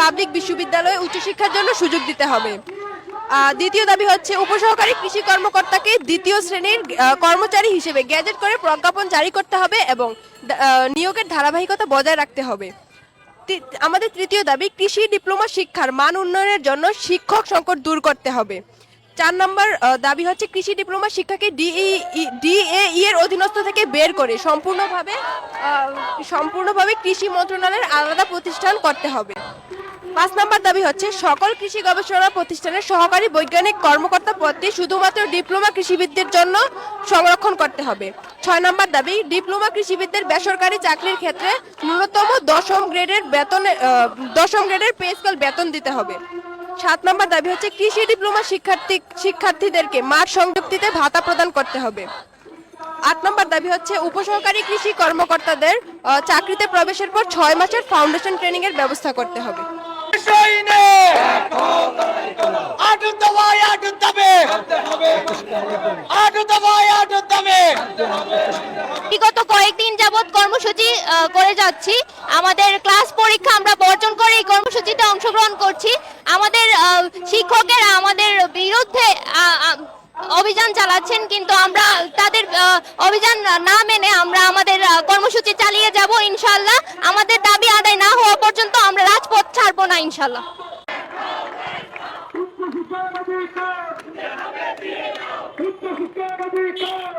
Public বিশ্ববিদ্যালয়ে উচ্চশিক্ষার জন্য সুযোগ দিতে হবে। দ্বিতীয় দাবি হচ্ছে, উপসহকারী কৃষি কর্মকর্তাকে দ্বিতীয় শ্রেণির কর্মচারী হিসেবে গ্যাজেট করে প্রজ্ঞাপন জারি করতে হবে এবং নিয়োগের ধারাবাহিকতা বজায় রাখতে হবে। আমাদের তৃতীয় দাবি, কৃষি ডিপ্লোমা শিক্ষার মান উন্নয়নের জন্য শিক্ষক সংকট দূর করতে হবে। চার নম্বর দাবি হচ্ছে কৃষি ডিপ্লোমা শিক্ষাকে ডিএই এর অধীনস্থ থেকে বের করে। সম্পূর্ণভাবে সম্পূর্ণভাবে কৃষি মন্ত্রণালয়ের আলাদা প্রতিষ্ঠান করতে হবে। পাঁচ নম্বর দাবি হচ্ছে, সকল কৃষি গবেষণা প্রতিষ্ঠানের সহকারী বৈজ্ঞানিক কর্মকর্তা পদটি শুধুমাত্র ডিপ্লোমা কৃষিবিদদের জন্য সংরক্ষণ করতে হবে। ছয় নম্বর দাবি, ডিপ্লোমা কৃষিবিদদের বেসরকারি চাকরির ক্ষেত্রে ন্যূনতম দশম গ্রেডের বেতনে দশম গ্রেডের পে স্কেল বেতন দিতে হবে। সাত নম্বর দাবি হচ্ছে, কৃষি ডিপ্লোমা শিক্ষার্থী, শিক্ষার্থীদেরকে মাঠ সংযুক্তিতে ভাতা প্রদান করতে হবে। আট নম্বর দাবি হচ্ছে, উপসহকারী কৃষি কর্মকর্তাদের চাকরিতে প্রবেশের পর ছয় মাসের ফাউন্ডেশন ট্রেনিং এর ব্যবস্থা করতে হবে। আটু দবাই আটু দবে আটু দবাই আটু দবে বিগত কয়েকদিন যাবৎ কর্মসূচি করে যাচ্ছি। আমাদের ক্লাস পরীক্ষা আমরা বর্জন করে এই কর্মসূচিতে অংশগ্রহণ করছি। আমাদের শিক্ষকেরা আমাদের বিরুদ্ধে অভিযান চালাচ্ছেন, কিন্তু আমরা তাদের অভিযান না মেনে আমরা আমাদের কর্মসূচি চালিয়ে যাব ইনশাল্লাহ আমাদের দাবি আদায় না হওয়া পর্যন্ত আমরা রাজপথ ছাড়বো না ইনশাল্লাহ উচ্চশিক্ষার অধিকার উচ্চশিক্ষার অধিকার